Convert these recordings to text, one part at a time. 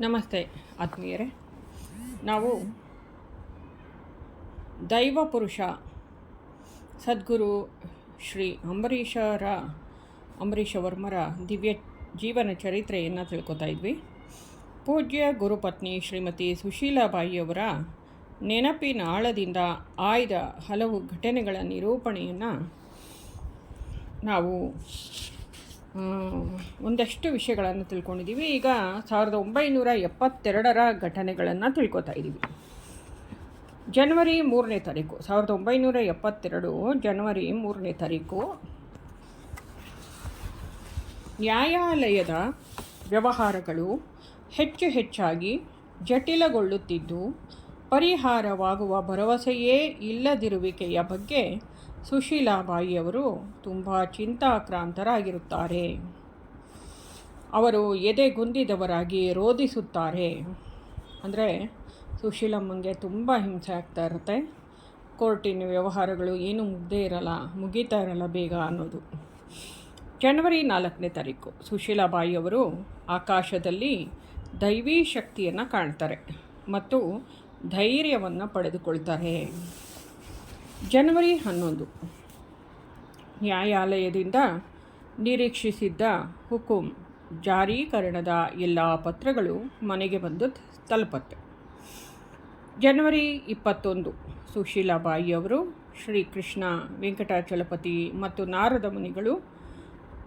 ನಮಸ್ತೆ, ಆತ್ಮೀಯರೇ. ನಾವು ದೈವ ಪುರುಷ ಸದ್ಗುರು ಶ್ರೀ ಅಂಬರೀಷರ ಅಂಬರೀಷ ವರ್ಮರ ದಿವ್ಯ ಜೀವನ ಚರಿತ್ರೆಯನ್ನು ತಿಳ್ಕೊತಾ ಇದ್ವಿ. ಪೂಜ್ಯ ಗುರುಪತ್ನಿ ಶ್ರೀಮತಿ ಸುಶೀಲಾಬಾಯಿಯವರ ನೆನಪಿನ ಆಳದಿಂದ ಆಯ್ದ ಹಲವು ಘಟನೆಗಳ ನಿರೂಪಣೆಯನ್ನು ನಾವು ಒಂದಷ್ಟು ವಿಷಯಗಳನ್ನು ತಿಳ್ಕೊಂಡಿದ್ದೀವಿ. ಈಗ ಸಾವಿರದ ಒಂಬೈನೂರ ಎಪ್ಪತ್ತೆರಡರ ಘಟನೆಗಳನ್ನು ತಿಳ್ಕೊತಾ ಇದ್ದೀವಿ. ಜನವರಿ ಮೂರನೇ ತಾರೀಕು, ಸಾವಿರದ ಒಂಬೈನೂರ ಎಪ್ಪತ್ತೆರಡು ಜನವರಿ ಮೂರನೇ ತಾರೀಕು ನ್ಯಾಯಾಲಯದ ವ್ಯವಹಾರಗಳು ಹೆಚ್ಚು ಹೆಚ್ಚಾಗಿ ಜಟಿಲಗೊಳ್ಳುತ್ತಿದ್ದು, ಪರಿಹಾರವಾಗುವ ಭರವಸೆಯೇ ಇಲ್ಲದಿರುವಿಕೆಯ ಬಗ್ಗೆ ಸುಶೀಲಾಬಾಯಿಯವರು ತುಂಬ ಚಿಂತಾಕ್ರಾಂತರಾಗಿರುತ್ತಾರೆ. ಅವರು ಎದೆಗುಂದಿದವರಾಗಿ ರೋಧಿಸುತ್ತಾರೆ. ಅಂದರೆ ಸುಶೀಲಮ್ಮಂಗೆ ತುಂಬ ಹಿಂಸೆ ಆಗ್ತಾ ಇರುತ್ತೆ. ಕೋರ್ಟಿನ ವ್ಯವಹಾರಗಳು ಏನೂ ಮುಗ್ದೇ ಇರಲ್ಲ, ಮುಗೀತಾ ಇರಲ್ಲ ಬೇಗ ಅನ್ನೋದು. ಜನವರಿ ನಾಲ್ಕನೇ ತಾರೀಕು ಸುಶೀಲಾಬಾಯಿಯವರು ಆಕಾಶದಲ್ಲಿ ದೈವೀ ಶಕ್ತಿಯನ್ನು ಕಾಣ್ತಾರೆ ಮತ್ತು ಧೈರ್ಯವನ್ನು ಪಡೆದುಕೊಳ್ತಾರೆ. ಜನವರಿ ಹನ್ನೊಂದು. ನ್ಯಾಯಾಲಯದಿಂದ ನಿರೀಕ್ಷಿಸಿದ್ದ ಹುಕುಂ ಜಾರೀಕರಣದ ಎಲ್ಲ ಪತ್ರಗಳು ಮನೆಗೆ ಬಂದು ತಲುಪತ್ತೆ. ಜನವರಿ ಇಪ್ಪತ್ತೊಂದು ಸುಶೀಲಾಬಾಯಿಯವರು ಶ್ರೀಕೃಷ್ಣ ವೆಂಕಟಾಚಲಪತಿ ಮತ್ತು ನಾರದ ಮುನಿಗಳು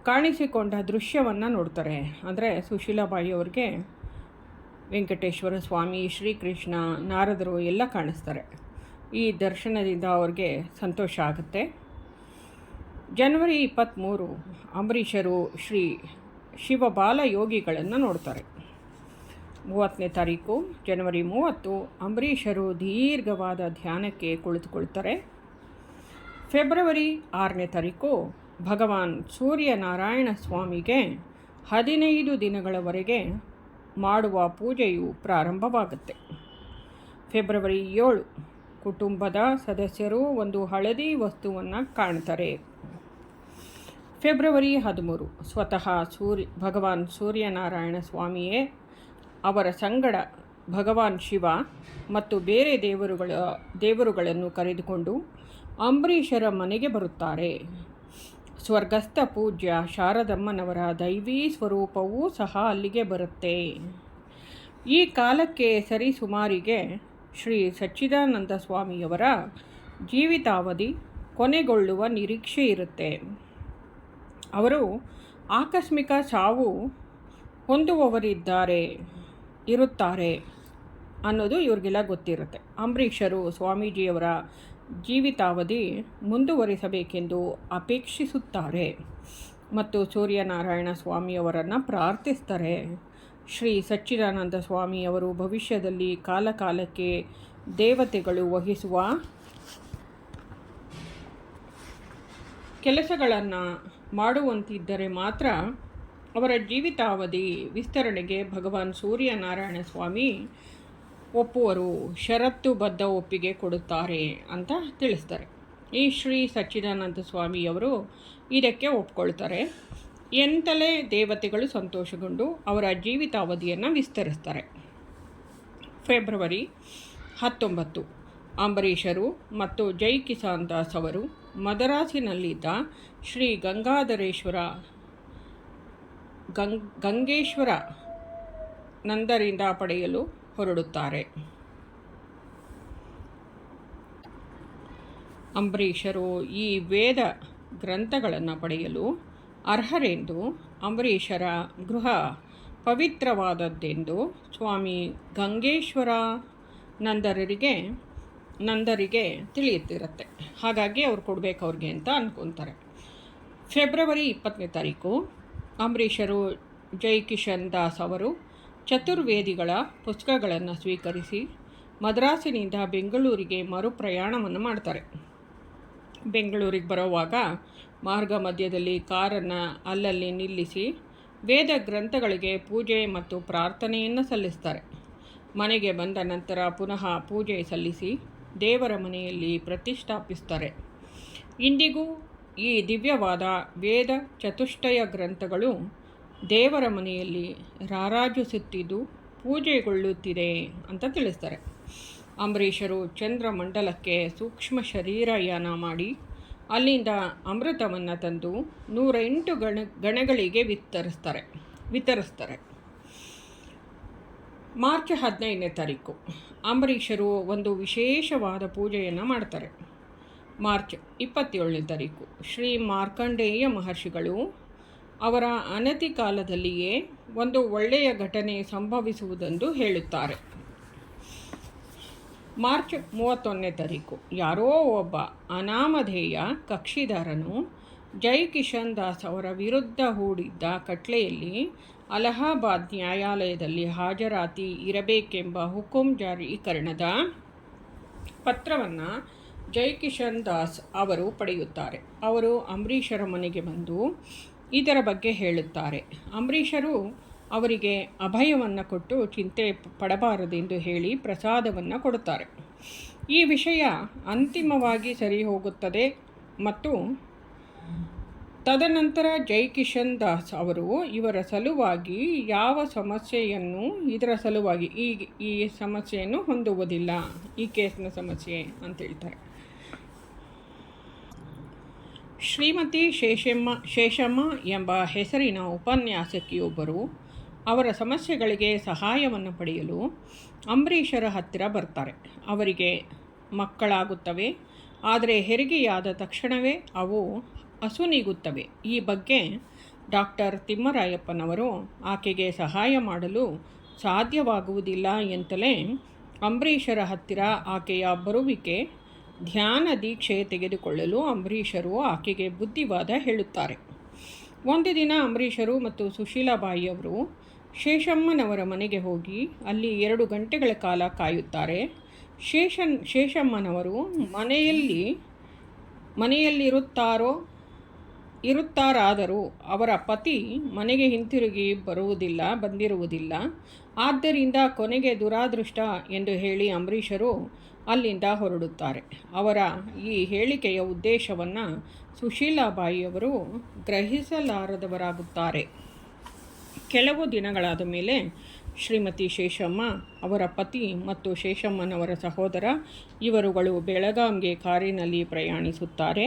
ಕಾಣಿಸಿಕೊಂಡ ದೃಶ್ಯವನ್ನು ನೋಡ್ತಾರೆ. ಅಂದರೆ ಸುಶೀಲಾಬಾಯಿಯವ್ರಿಗೆ ವೆಂಕಟೇಶ್ವರ ಸ್ವಾಮಿ, ಶ್ರೀಕೃಷ್ಣ, ನಾರದರು ಎಲ್ಲ ಕಾಣಿಸ್ತಾರೆ. ಈ ದರ್ಶನದಿಂದ ಅವ್ರಿಗೆ ಸಂತೋಷ ಆಗುತ್ತೆ. ಜನವರಿ ಇಪ್ಪತ್ತ್ಮೂರು ಅಂಬರೀಷರು ಶ್ರೀ ಶಿವಬಾಲ ಯೋಗಿಗಳನ್ನು ನೋಡ್ತಾರೆ. ಮೂವತ್ತನೇ ತಾರೀಕು ಜನವರಿ ಮೂವತ್ತು ಅಂಬರೀಷರು ದೀರ್ಘವಾದ ಧ್ಯಾನಕ್ಕೆ ಕುಳಿತುಕೊಳ್ತಾರೆ. ಫೆಬ್ರವರಿ ಆರನೇ ತಾರೀಕು ಭಗವಾನ್ ಸೂರ್ಯನಾರಾಯಣ ಸ್ವಾಮಿಗೆ ಹದಿನೈದು ದಿನಗಳವರೆಗೆ ಮಾಡುವ ಪೂಜೆಯು ಪ್ರಾರಂಭವಾಗುತ್ತೆ. ಫೆಬ್ರವರಿ ಏಳು ಕುಟುಂಬದ ಸದಸ್ಯರು ಒಂದು ಹಳದಿ ವಸ್ತುವನ್ನು ಕಾಣ್ತಾರೆ. ಫೆಬ್ರವರಿ ಹದಿಮೂರು, ಸ್ವತಃ ಸೂರ್ಯ, ಭಗವಾನ್ ಸೂರ್ಯನಾರಾಯಣ ಸ್ವಾಮಿಯೇ ಅವರ ಸಂಗಡ ಭಗವಾನ್ ಶಿವ ಮತ್ತು ಬೇರೆ ದೇವರುಗಳ, ದೇವರುಗಳನ್ನು ಕರೆದುಕೊಂಡು ಅಂಬರೀಷರ ಮನೆಗೆ ಬರುತ್ತಾರೆ. ಸ್ವರ್ಗಸ್ಥ ಪೂಜ್ಯ ಶಾರದಮ್ಮನವರ ದೈವೀ ಸ್ವರೂಪವೂ ಸಹ ಅಲ್ಲಿಗೆ ಬರುತ್ತೆ. ಈ ಕಾಲಕ್ಕೆ ಸರಿಸುಮಾರಿಗೆ ಶ್ರೀ ಸಚ್ಚಿದಾನಂದ ಸ್ವಾಮಿಯವರ ಜೀವಿತಾವಧಿ ಕೊನೆಗೊಳ್ಳುವ ನಿರೀಕ್ಷೆ ಇರುತ್ತೆ. ಅವರು ಆಕಸ್ಮಿಕ ಸಾವು ಹೊಂದುವವರಿದ್ದಾರೆ, ಇರುತ್ತಾರೆ ಅನ್ನೋದು ಇವ್ರಿಗೆಲ್ಲ ಗೊತ್ತಿರುತ್ತೆ. ಅಂಬರೀಷರು ಸ್ವಾಮೀಜಿಯವರ ಜೀವಿತಾವಧಿ ಮುಂದುವರಿಸಬೇಕೆಂದು ಅಪೇಕ್ಷಿಸುತ್ತಾರೆ ಮತ್ತು ಸೂರ್ಯನಾರಾಯಣ ಸ್ವಾಮಿಯವರನ್ನು ಪ್ರಾರ್ಥಿಸ್ತಾರೆ. ಶ್ರೀ ಸಚ್ಚಿದಾನಂದ ಸ್ವಾಮಿಯವರು ಭವಿಷ್ಯದಲ್ಲಿ ಕಾಲಕಾಲಕ್ಕೆ ದೇವತೆಗಳು ವಹಿಸುವ ಕೆಲಸಗಳನ್ನು ಮಾಡುವಂತಿದ್ದರೆ ಮಾತ್ರ ಅವರ ಜೀವಿತಾವಧಿ ವಿಸ್ತರಣೆಗೆ ಭಗವಾನ್ ಸೂರ್ಯನಾರಾಯಣ ಸ್ವಾಮಿ ಒಪ್ಪುವರು ಷರತ್ತುಬದ್ಧ ಒಪ್ಪಿಗೆ ಕೊಡುತ್ತಾರೆ ಅಂತ ತಿಳಿಸ್ತಾರೆ. ಈ ಶ್ರೀ ಸಚ್ಚಿದಾನಂದ ಸ್ವಾಮಿಯವರು ಇದಕ್ಕೆ ಒಪ್ಕೊಳ್ತಾರೆ. ಎಂತಲೇ ದೇವತೆಗಳು ಸಂತೋಷಗೊಂಡು ಅವರ ಜೀವಿತಾವಧಿಯನ್ನು ವಿಸ್ತರಿಸ್ತಾರೆ. ಫೆಬ್ರವರಿ ಹತ್ತೊಂಬತ್ತು, ಅಂಬರೀಷರು ಮತ್ತು ಜೈ ಕಿಸಾನ್ ದಾಸ್ ಅವರು ಮದರಾಸಿನಲ್ಲಿದ್ದ ಶ್ರೀ ಗಂಗಾಧರೇಶ್ವರ ಗಂಗ್ ಗಂಗೇಶ್ವರ ನಂದರಿಂದ ಪಡೆಯಲು ಹೊರಡುತ್ತಾರೆ. ಅಂಬರೀಷರು ಈ ವೇದ ಗ್ರಂಥಗಳನ್ನು ಪಡೆಯಲು ಅರ್ಹರೆಂದು ಅಂಬರೀಷರ ಗೃಹ ಪವಿತ್ರವಾದದ್ದೆಂದು ಸ್ವಾಮಿ ಗಂಗೇಶ್ವರ ನಂದರರಿಗೆ, ನಂದರಿಗೆ ತಿಳಿಯುತ್ತಿರುತ್ತೆ. ಹಾಗಾಗಿ ಅವ್ರು ಕೊಡಬೇಕು ಅವ್ರಿಗೆ ಅಂತ ಅಂದ್ಕೊತಾರೆ ಫೆಬ್ರವರಿ ಇಪ್ಪತ್ತನೇ ತಾರೀಕು ಅಂಬರೀಷರು ಜೈ ಕಿಶನ್ ದಾಸ್ ಅವರು ಚತುರ್ವೇದಿಗಳ ಪುಸ್ತಕಗಳನ್ನು ಸ್ವೀಕರಿಸಿ ಮದ್ರಾಸಿನಿಂದ ಬೆಂಗಳೂರಿಗೆ ಮರು ಪ್ರಯಾಣವನ್ನು ಮಾಡ್ತಾರೆ. ಬೆಂಗಳೂರಿಗೆ ಬರೋವಾಗ ಮಾರ್ಗ ಮಧ್ಯದಲ್ಲಿ ಕಾರನ್ನು ಅಲ್ಲಲ್ಲಿ ನಿಲ್ಲಿಸಿ ವೇದ ಗ್ರಂಥಗಳಿಗೆ ಪೂಜೆ ಮತ್ತು ಪ್ರಾರ್ಥನೆಯನ್ನು ಸಲ್ಲಿಸ್ತಾರೆ. ಮನೆಗೆ ಬಂದ ನಂತರ ಪುನಃ ಪೂಜೆ ಸಲ್ಲಿಸಿ ದೇವರ ಮನೆಯಲ್ಲಿ ಪ್ರತಿಷ್ಠಾಪಿಸ್ತಾರೆ. ಇಂದಿಗೂ ಈ ದಿವ್ಯವಾದ ವೇದ ಚತುಷ್ಟಯ ಗ್ರಂಥಗಳು ದೇವರ ಮನೆಯಲ್ಲಿ ರಾರಾಜಿಸುತ್ತಿದ್ದು ಪೂಜೆಗೊಳ್ಳುತ್ತಿದೆ ಅಂತ ತಿಳಿಸ್ತಾರೆ. ಅಂಬರೀಷರು ಚಂದ್ರಮಂಡಲಕ್ಕೆ ಸೂಕ್ಷ್ಮ ಶರೀರಯಾನ ಮಾಡಿ ಅಲ್ಲಿಂದ ಅಮೃತವನ್ನು ತಂದು ನೂರ ಎಂಟು ಗಣ, ಗಣಗಳಿಗೆ ವಿತರಿಸ್ತಾರೆ ವಿತರಿಸ್ತಾರೆ. ಮಾರ್ಚ್ ಹದಿನೈದನೇ ತಾರೀಕು ಅಂಬರೀಷರು ಒಂದು ವಿಶೇಷವಾದ ಪೂಜೆಯನ್ನು ಮಾಡ್ತಾರೆ. ಮಾರ್ಚ್ ಇಪ್ಪತ್ತೇಳನೇ ತಾರೀಕು ಶ್ರೀ ಮಾರ್ಕಂಡೇಯ ಮಹರ್ಷಿಗಳು ಅವರ ಅನತಿ ಕಾಲದಲ್ಲಿಯೇ ಒಂದು ಒಳ್ಳೆಯ ಘಟನೆ ಸಂಭವಿಸುವುದೆಂದು ಹೇಳುತ್ತಾರೆ. ಮಾರ್ಚ್ ಮೂವತ್ತೊಂದನೇ ತಾರೀಕು. ಯಾರೋ ಒಬ್ಬ ಅನಾಮಧೇಯ ಕಕ್ಷಿದಾರನು ಜೈ ಕಿಶನ್ ದಾಸ್ ಅವರ ವಿರುದ್ಧ ಹೂಡಿದ್ದ ಕಟ್ಲೆಯಲ್ಲಿ ಅಲಹಾಬಾದ್ ನ್ಯಾಯಾಲಯದಲ್ಲಿ ಹಾಜರಾತಿ ಇರಬೇಕೆಂಬ ಹುಕುಂ ಜಾರೀಕರಣದ ಪತ್ರವನ್ನು ಜೈ ಕಿಶನ್ ದಾಸ್ ಅವರು ಪಡೆಯುತ್ತಾರೆ. ಅವರು ಅಂಬರೀಷರ ಮನೆಗೆ ಬಂದು ಇದರ ಬಗ್ಗೆ ಹೇಳುತ್ತಾರೆ. ಅಂಬರೀಷರು ಅವರಿಗೆ ಅಭಯವನ್ನು ಕೊಟ್ಟು ಚಿಂತೆ ಪಡಬಾರದೆಂದು ಹೇಳಿ ಪ್ರಸಾದವನ್ನು ಕೊಡುತ್ತಾರೆ. ಈ ವಿಷಯ ಅಂತಿಮವಾಗಿ ಸರಿ ಹೋಗುತ್ತದೆ ಮತ್ತು ತದನಂತರ ಜೈ ಕಿಶನ್ ದಾಸ್ ಅವರು ಇವರ ಸಲುವಾಗಿ ಯಾವ ಸಮಸ್ಯೆಯನ್ನು, ಇದರ ಸಲುವಾಗಿ ಈ ಈ ಸಮಸ್ಯೆಯನ್ನು ಹೊಂದುವುದಿಲ್ಲ, ಈ ಕೇಸ್ನ ಸಮಸ್ಯೆ ಅಂತ ಹೇಳ್ತಾರೆ. ಶ್ರೀಮತಿ ಶೇಷಮ್ಮ ಶೇಷಮ್ಮ ಎಂಬ ಹೆಸರಿನ ಉಪನ್ಯಾಸಕಿಯೊಬ್ಬರು ಅವರ ಸಮಸ್ಯೆಗಳಿಗೆ ಸಹಾಯವನ್ನು ಪಡೆಯಲು ಅಂಬರೀಷರ ಹತ್ತಿರ ಬರ್ತಾರೆ. ಅವರಿಗೆ ಮಕ್ಕಳಾಗುತ್ತವೆ, ಆದರೆ ಹೆರಿಗೆಯಾದ ತಕ್ಷಣವೇ ಅವು ಅಸುನೀಗುತ್ತವೆ ಈ ಬಗ್ಗೆ ಡಾಕ್ಟರ್ ತಿಮ್ಮರಾಯಪ್ಪನವರು ಆಕೆಗೆ ಸಹಾಯ ಮಾಡಲು ಸಾಧ್ಯವಾಗುವುದಿಲ್ಲ ಎಂತಲೇ ಅಂಬರೀಷರ ಹತ್ತಿರ ಆಕೆಯ ಬರುವಿಕೆ ಧ್ಯಾನ ದೀಕ್ಷೆ ತೆಗೆದುಕೊಳ್ಳಲು ಅಂಬರೀಷರು ಆಕೆಗೆ ಬುದ್ಧಿವಾದ ಹೇಳುತ್ತಾರೆ. ಒಂದು ದಿನ ಅಂಬರೀಷರು ಮತ್ತು ಸುಶೀಲಾಬಾಯಿಯವರು ಶೇಷಮ್ಮನವರ ಮನೆಗೆ ಹೋಗಿ ಅಲ್ಲಿ ಎರಡು ಗಂಟೆಗಳ ಕಾಲ ಕಾಯುತ್ತಾರೆ. ಶೇಷನ್, ಶೇಷಮ್ಮನವರು ಮನೆಯಲ್ಲಿ, ಮನೆಯಲ್ಲಿರುತ್ತಾರೋ, ಇರುತ್ತಾರಾದರೂ ಅವರ ಪತಿ ಮನೆಗೆ ಹಿಂತಿರುಗಿ ಬರುವುದಿಲ್ಲ, ಬಂದಿರುವುದಿಲ್ಲ. ಆದ್ದರಿಂದ ಕೊನೆಗೆ ದುರಾದೃಷ್ಟ ಎಂದು ಹೇಳಿ ಅಂಬರೀಷರು ಅಲ್ಲಿಂದ ಹೊರಡುತ್ತಾರೆ. ಅವರ ಈ ಹೇಳಿಕೆಯ ಉದ್ದೇಶವನ್ನು ಸುಶೀಲಾಬಾಯಿಯವರು ಗ್ರಹಿಸಲಾರದವರಾಗುತ್ತಾರೆ. ಕೆಲವು ದಿನಗಳಾದ ಮೇಲೆ ಶ್ರೀಮತಿ ಶೇಷಮ್ಮ ಅವರ ಪತಿ ಮತ್ತು ಶೇಷಮ್ಮನವರ ಸಹೋದರ ಇವರುಗಳು ಬೆಳಗಾಂಗೆ ಕಾರಿನಲ್ಲಿ ಪ್ರಯಾಣಿಸುತ್ತಾರೆ.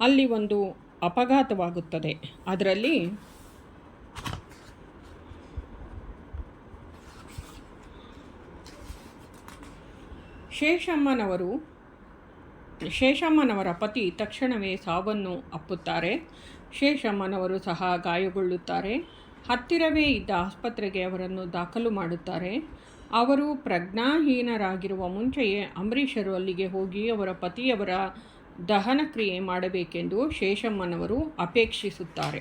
ಅಲ್ಲಿ ಒಂದು ಅಪಘಾತವಾಗುತ್ತದೆ. ಅದರಲ್ಲಿ ಶೇಷಮ್ಮನವರು, ಶೇಷಮ್ಮನವರ ಪತಿ ತಕ್ಷಣವೇ ಸಾವನ್ನು ಅಪ್ಪುತ್ತಾರೆ. ಶೇಷಮ್ಮನವರು ಸಹ ಗಾಯಗೊಳ್ಳುತ್ತಾರೆ. ಹತ್ತಿರವೇ ಇದ್ದ ಆಸ್ಪತ್ರೆಗೆ ಅವರನ್ನು ದಾಖಲು ಮಾಡುತ್ತಾರೆ. ಅವರು ಪ್ರಜ್ಞಾಹೀನರಾಗಿರುವ ಮುಂಚೆಯೇ ಅಂಬರೀಷರು ಅಲ್ಲಿಗೆ ಹೋಗಿ ಅವರ ಪತಿಯವರ ದಹನ ಕ್ರಿಯೆ ಮಾಡಬೇಕೆಂದು ಶೇಷಮ್ಮನವರು ಅಪೇಕ್ಷಿಸುತ್ತಾರೆ.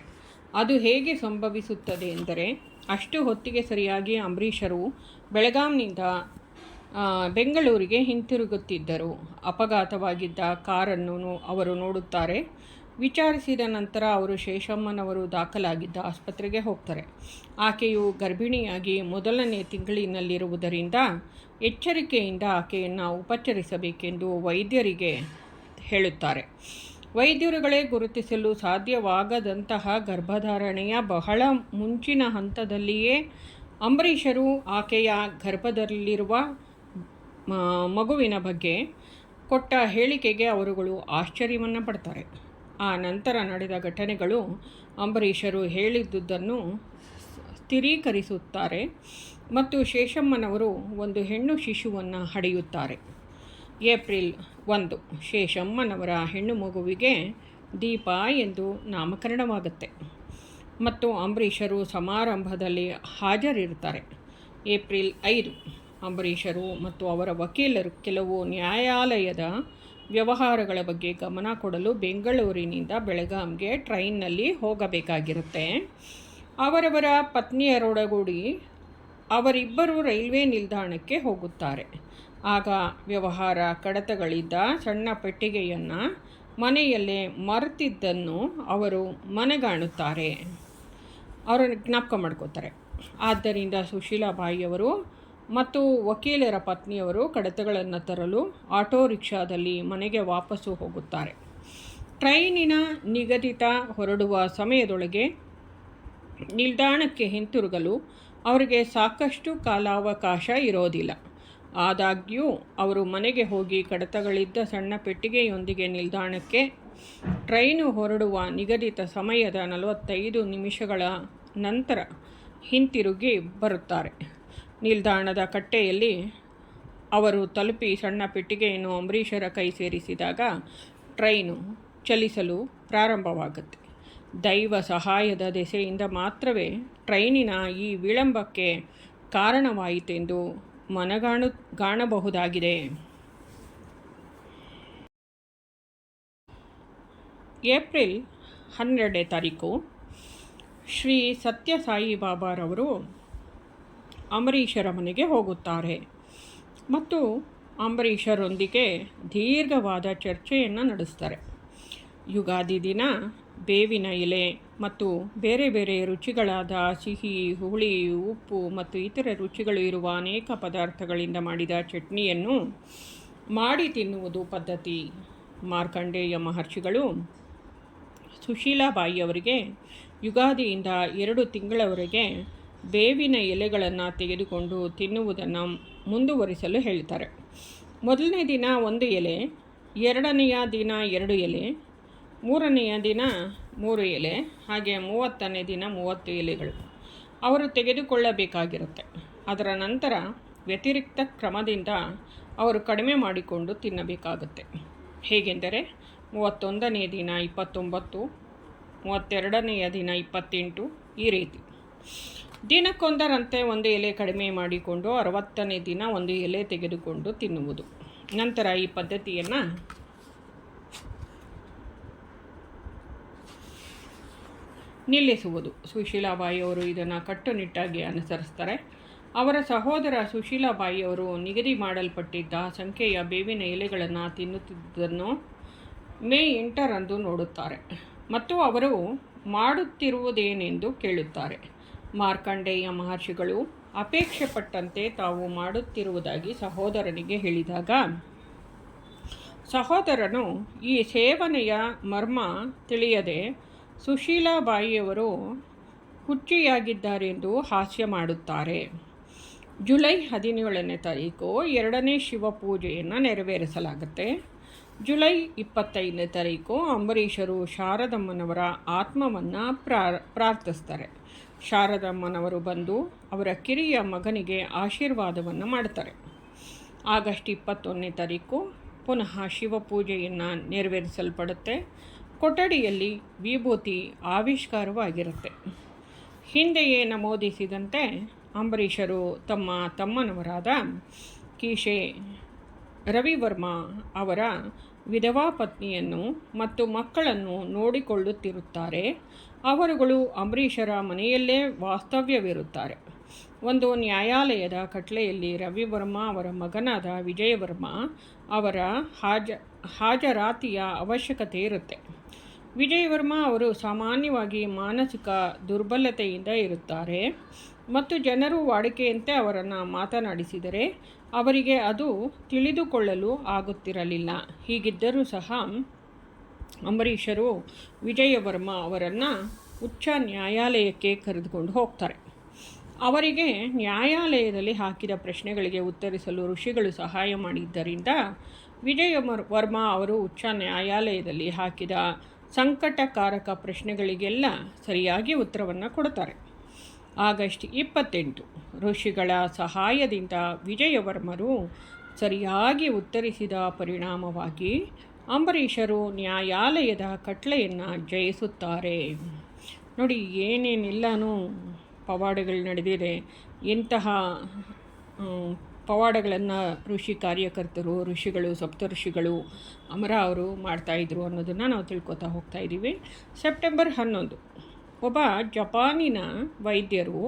ಅದು ಹೇಗೆ ಸಂಭವಿಸುತ್ತದೆ ಎಂದರೆ, ಅಷ್ಟು ಹೊತ್ತಿಗೆ ಸರಿಯಾಗಿ ಅಂಬರೀಷರು ಬೆಳಗಾಂನಿಂದ ಬೆಂಗಳೂರಿಗೆ ಹಿಂತಿರುಗುತ್ತಿದ್ದರು. ಅಪಘಾತವಾಗಿದ್ದ ಕಾರನ್ನು ಅವರು ನೋಡುತ್ತಾರೆ. ವಿಚಾರಿಸಿದ ನಂತರ ಅವರು ಶೇಷಮ್ಮನವರು ದಾಖಲಾಗಿದ್ದ ಆಸ್ಪತ್ರೆಗೆ ಹೋಗ್ತಾರೆ. ಆಕೆಯು ಗರ್ಭಿಣಿಯಾಗಿ ಮೊದಲನೇ ತಿಂಗಳಿನಲ್ಲಿರುವುದರಿಂದ ಎಚ್ಚರಿಕೆಯಿಂದ ಆಕೆಯನ್ನು ಉಪಚರಿಸಬೇಕೆಂದು ವೈದ್ಯರಿಗೆ ಹೇಳುತ್ತಾರೆ. ವೈದ್ಯರುಗಳೇ ಗುರುತಿಸಲು ಸಾಧ್ಯವಾಗದಂತಹ ಗರ್ಭಧಾರಣೆಯ ಬಹಳ ಮುಂಚಿನ ಹಂತದಲ್ಲಿಯೇ ಅಂಬರೀಷರು ಆಕೆಯ ಗರ್ಭದಲ್ಲಿರುವ ಮಗುವಿನ ಬಗ್ಗೆ ಕೊಟ್ಟ ಹೇಳಿಕೆಗೆ ಅವರುಗಳು ಆಶ್ಚರ್ಯವನ್ನು ಪಡ್ತಾರೆ. ಆ ನಂತರ ನಡೆದ ಘಟನೆಗಳು ಅಂಬರೀಷರು ಹೇಳಿದ್ದುದನ್ನು ಸ್ಥಿರೀಕರಿಸುತ್ತಾರೆ ಮತ್ತು ಶೇಷಮ್ಮನವರು ಒಂದು ಹೆಣ್ಣು ಶಿಶುವನ್ನು ಹಡೆಯುತ್ತಾರೆ. ಏಪ್ರಿಲ್ ಒಂದು, ಶೇಷಮ್ಮನವರ ಹೆಣ್ಣು ಮಗುವಿಗೆ ದೀಪ ಎಂದು ನಾಮಕರಣವಾಗುತ್ತೆ. ಮತ್ತು ಅಂಬರೀಷರು ಸಮಾರಂಭದಲ್ಲಿ ಹಾಜರಿರುತ್ತಾರೆ. ಏಪ್ರಿಲ್ ಐದು, ಅಂಬರೀಷರು ಮತ್ತು ಅವರ ವಕೀಲರು ಕೆಲವು ನ್ಯಾಯಾಲಯದ ವ್ಯವಹಾರಗಳ ಬಗ್ಗೆ ಗಮನ ಕೊಡಲು ಬೆಂಗಳೂರಿನಿಂದ ಬೆಳಗಾಂಗೆ ಟ್ರೈನ್ನಲ್ಲಿ ಹೋಗಬೇಕಾಗಿರುತ್ತೆ. ಅವರವರ ಪತ್ನಿಯರೊಡಗೂಡಿ ಅವರಿಬ್ಬರು ರೈಲ್ವೆ ನಿಲ್ದಾಣಕ್ಕೆ ಹೋಗುತ್ತಾರೆ. ಆಗ ವ್ಯವಹಾರ ಕಡತಗಳಿದ್ದ ಸಣ್ಣ ಪೆಟ್ಟಿಗೆಯನ್ನು ಮನೆಯಲ್ಲೇ ಮರೆತಿದ್ದನ್ನು ಅವರು ಮನೆಗಾಣುತ್ತಾರೆ. ಅವರನ್ನು ಜ್ಞಾಪಕ ಮಾಡ್ಕೋತಾರೆ. ಆದ್ದರಿಂದ ಸುಶೀಲಾಬಾಯಿಯವರು ಮತ್ತು ವಕೀಲರ ಪತ್ನಿಯವರು ಕಡತಗಳನ್ನು ತರಲು ಆಟೋ ರಿಕ್ಷಾದಲ್ಲಿ ಮನೆಗೆ ವಾಪಸ್ಸು ಹೋಗುತ್ತಾರೆ. ಟ್ರೈನಿನ ನಿಗದಿತ ಹೊರಡುವ ಸಮಯದೊಳಗೆ ನಿಲ್ದಾಣಕ್ಕೆ ಹಿಂತಿರುಗಲು ಅವರಿಗೆ ಸಾಕಷ್ಟು ಕಾಲಾವಕಾಶ ಇರೋದಿಲ್ಲ. ಆದಾಗ್ಯೂ, ಅವರು ಮನೆಗೆ ಹೋಗಿ ಕಡತಗಳಿದ್ದ ಸಣ್ಣ ಪೆಟ್ಟಿಗೆಯೊಂದಿಗೆ ನಿಲ್ದಾಣಕ್ಕೆ ಟ್ರೈನು ಹೊರಡುವ ನಿಗದಿತ ಸಮಯದ ನಲವತ್ತೈದು ನಿಮಿಷಗಳ ನಂತರ ಹಿಂತಿರುಗಿ ಬರುತ್ತಾರೆ. ನಿಲ್ದಾಣದ ಕಟ್ಟೆಯಲ್ಲಿ ಅವರು ತಲುಪಿ ಸಣ್ಣ ಪೆಟ್ಟಿಗೆಯನ್ನು ಅಂಬರೀಷರ ಕೈ ಸೇರಿಸಿದಾಗ ಟ್ರೈನು ಚಲಿಸಲು ಪ್ರಾರಂಭವಾಗುತ್ತೆ. ದೈವ ಸಹಾಯದ ದೆಸೆಯಿಂದ ಮಾತ್ರವೇ ಟ್ರೈನಿನ ಈ ವಿಳಂಬಕ್ಕೆ ಕಾರಣವಾಯಿತೆಂದು ಮನಗಾಣು, ಕಾಣಬಹುದಾಗಿದೆ. ಏಪ್ರಿಲ್ ಹನ್ನೆರಡನೇ ತಾರೀಕು ಶ್ರೀ ಸತ್ಯಸಾಯಿ ಬಾಬಾರವರು ಅಂಬರೀಷರ ಮನೆಗೆ ಹೋಗುತ್ತಾರೆ. ಮತ್ತು ಅಂಬರೀಷರೊಂದಿಗೆ ದೀರ್ಘವಾದ ಚರ್ಚೆಯನ್ನು ನಡೆಸ್ತಾರೆ. ಯುಗಾದಿ ದಿನ, ಬೇವಿನ ಎಲೆ ಮತ್ತು ಬೇರೆ ಬೇರೆ ರುಚಿಗಳಾದ ಸಿಹಿ, ಹುಳಿ, ಉಪ್ಪು ಮತ್ತು ಇತರ ರುಚಿಗಳು ಇರುವ ಅನೇಕ ಪದಾರ್ಥಗಳಿಂದ ಮಾಡಿದ ಚಟ್ನಿಯನ್ನು ಮಾಡಿ ತಿನ್ನುವುದು ಪದ್ಧತಿ. ಮಾರ್ಕಂಡೇಯ ಮಹರ್ಷಿಗಳು ಸುಶೀಲಾಬಾಯಿಯವರಿಗೆ ಯುಗಾದಿಯಿಂದ ಎರಡು ತಿಂಗಳವರೆಗೆ ಬೇವಿನ ಎಲೆಗಳನ್ನು ತೆಗೆದುಕೊಂಡು ತಿನ್ನುವುದನ್ನು ಮುಂದುವರಿಸಲು ಹೇಳ್ತಾರೆ. ಮೊದಲನೇ ದಿನ ಒಂದು ಎಲೆ, ಎರಡನೆಯ ದಿನ ಎರಡು ಎಲೆ, ಮೂರನೆಯ ದಿನ ಮೂರು ಎಲೆ, ಹಾಗೆ ಮೂವತ್ತನೇ ದಿನ ಮೂವತ್ತು ಎಲೆಗಳು. ಅವರು ತೆಗೆದುಕೊಳ್ಳಬೇಕಾಗಿರುತ್ತೆ. ಅದರ ನಂತರ ವ್ಯತಿರಿಕ್ತ ಕ್ರಮದಿಂದ ಅವರು ಕಡಿಮೆ ಮಾಡಿಕೊಂಡು ತಿನ್ನಬೇಕಾಗುತ್ತೆ. ಹೇಗೆಂದರೆ ಮೂವತ್ತೊಂದನೆಯ ದಿನ ಇಪ್ಪತ್ತೊಂಬತ್ತು, ಮೂವತ್ತೆರಡನೆಯ ದಿನ ಇಪ್ಪತ್ತೆಂಟು, ಈ ರೀತಿ. ದಿನಕ್ಕೊಂದರಂತೆ ಒಂದು ಎಲೆ ಕಡಿಮೆ ಮಾಡಿಕೊಂಡು ಅರವತ್ತನೇ ದಿನ ಒಂದು ಎಲೆ ತೆಗೆದುಕೊಂಡು ತಿನ್ನುವುದು. ನಂತರ ಈ ಪದ್ಧತಿಯನ್ನು ನಿಲ್ಲಿಸುವುದು. ಸುಶೀಲಾಬಾಯಿಯವರು ಇದನ್ನು ಕಟ್ಟುನಿಟ್ಟಾಗಿ ಅನುಸರಿಸ್ತಾರೆ. ಅವರ ಸಹೋದರ ಸುಶೀಲಾಬಾಯಿಯವರು ನಿಗದಿ ಮಾಡಲ್ಪಟ್ಟಿದ್ದ ಸಂಖ್ಯೆಯ ಬೇವಿನ ಎಲೆಗಳನ್ನು ತಿನ್ನುತ್ತಿದ್ದನ್ನು ಮೇ ಎಂಟರಂದು ನೋಡುತ್ತಾರೆ. ಮತ್ತು ಅವರು ಮಾಡುತ್ತಿರುವುದೇನೆಂದು ಕೇಳುತ್ತಾರೆ. ಮಾರ್ಕಂಡೇಯ ಮಹರ್ಷಿಗಳು ಅಪೇಕ್ಷೆ ಪಟ್ಟಂತೆ ತಾವು ಮಾಡುತ್ತಿರುವುದಾಗಿ ಸಹೋದರನಿಗೆ ಹೇಳಿದಾಗ, ಸಹೋದರನು, ಈ ಸೇವನೆಯ ಮರ್ಮ ತಿಳಿಯದೆ ಸುಶೀಲಾಬಾಯಿಯವರು ಹುಚ್ಚಿಯಾಗಿದ್ದಾರೆಂದು ಹಾಸ್ಯ ಮಾಡುತ್ತಾರೆ. ಜುಲೈ ಹದಿನೇಳನೇ ತಾರೀಕು ಎರಡನೇ ಶಿವ ಪೂಜೆಯನ್ನು ನೆರವೇರಿಸಲಾಗುತ್ತೆ. ಜುಲೈ ಇಪ್ಪತ್ತೈದನೇ ತಾರೀಕು ಅಂಬರೀಷರು ಶಾರದಮ್ಮನವರ ಆತ್ಮವನ್ನು ಪ್ರಾರ್, ಪ್ರಾರ್ಥಿಸ್ತಾರೆ. ಶಾರದಮ್ಮನವರು ಬಂದು ಅವರ ಕಿರಿಯ ಮಗನಿಗೆ ಆಶೀರ್ವಾದವನ್ನು ಮಾಡ್ತಾರೆ ಆಗಸ್ಟ್ ಇಪ್ಪತ್ತೊಂದನೇ ತಾರೀಕು ಪುನಃ ಶಿವಪೂಜೆಯನ್ನು ನೆರವೇರಿಸಲ್ಪಡುತ್ತೆ. ಕೊಠಡಿಯಲ್ಲಿ ವಿಭೂತಿ ಆವಿಷ್ಕಾರವಾಗಿರುತ್ತೆ. ಹಿಂದೆಯೇ ನಮೂದಿಸಿದಂತೆ ಅಂಬರೀಷರು ತಮ್ಮ ತಮ್ಮನವರಾದ ಕೀಶೆ ರವಿವರ್ಮ ಅವರ ವಿಧವಾ ಪತ್ನಿಯನ್ನು ಮತ್ತು ಮಕ್ಕಳನ್ನು ನೋಡಿಕೊಳ್ಳುತ್ತಿರುತ್ತಾರೆ. ಅವರುಗಳು ಅಂಬರೀಷರ ಮನೆಯಲ್ಲೇ ವಾಸ್ತವ್ಯವಿರುತ್ತಾರೆ. ಒಂದು ನ್ಯಾಯಾಲಯದ ಕಟ್ಲೆಯಲ್ಲಿ ರವಿವರ್ಮ ಅವರ ಮಗನಾದ ವಿಜಯವರ್ಮ ಅವರ ಹಾಜ, ಹಾಜರಾತಿಯ ಅವಶ್ಯಕತೆ ಇರುತ್ತೆ. ವಿಜಯವರ್ಮ ಅವರು ಸಾಮಾನ್ಯವಾಗಿ ಮಾನಸಿಕ ದುರ್ಬಲತೆಯಿಂದ ಇರುತ್ತಾರೆ ಮತ್ತು ಜನರು ವಾಡಿಕೆಯಂತೆ ಅವರನ್ನು ಮಾತನಾಡಿಸಿದರೆ ಅವರಿಗೆ ಅದು ತಿಳಿದುಕೊಳ್ಳಲು ಆಗುತ್ತಿರಲಿಲ್ಲ. ಹೀಗಿದ್ದರೂ ಸಹ ಅಂಬರೀಷರು ವಿಜಯವರ್ಮ ಅವರನ್ನು ಉಚ್ಚ ನ್ಯಾಯಾಲಯಕ್ಕೆ ಕರೆದುಕೊಂಡು ಹೋಗ್ತಾರೆ. ಅವರಿಗೆ ನ್ಯಾಯಾಲಯದಲ್ಲಿ ಹಾಕಿದ ಪ್ರಶ್ನೆಗಳಿಗೆ ಉತ್ತರಿಸಲು ಋಷಿಗಳು ಸಹಾಯ ಮಾಡಿದ್ದರಿಂದ ವಿಜಯ ವರ್ಮ ಅವರು ಉಚ್ಚ ನ್ಯಾಯಾಲಯದಲ್ಲಿ ಹಾಕಿದ ಸಂಕಟಕಾರಕ ಪ್ರಶ್ನೆಗಳಿಗೆಲ್ಲ ಸರಿಯಾಗಿ ಉತ್ತರವನ್ನು ಕೊಡ್ತಾರೆ. ಆಗಸ್ಟ್ ಇಪ್ಪತ್ತೆಂಟು, ಋಷಿಗಳ ಸಹಾಯದಿಂದ ವಿಜಯವರ್ಮರು ಸರಿಯಾಗಿ ಉತ್ತರಿಸಿದ ಪರಿಣಾಮವಾಗಿ ಅಂಬರೀಷರು ನ್ಯಾಯಾಲಯದ ಕಟ್ಲೆಯನ್ನು ಜಯಿಸುತ್ತಾರೆ. ನೋಡಿ, ಏನೇನಿಲ್ಲನೂ ಪವಾಡಗಳು ನಡೆದಿದೆ. ಎಂತಹ ಪವಾಡಗಳನ್ನು ಋಷಿ ಕಾರ್ಯಕರ್ತರು, ಋಷಿಗಳು ಸಪ್ತಋಷಿಗಳು ಅಮರ ಅವರು ಮಾಡ್ತಾಯಿದ್ರು ಅನ್ನೋದನ್ನು ನಾವು ತಿಳ್ಕೊತಾ ಹೋಗ್ತಾ ಇದ್ದೀವಿ ಸೆಪ್ಟೆಂಬರ್ ಹನ್ನೊಂದು, ಒಬ್ಬ ಜಪಾನಿನ ವೈದ್ಯರು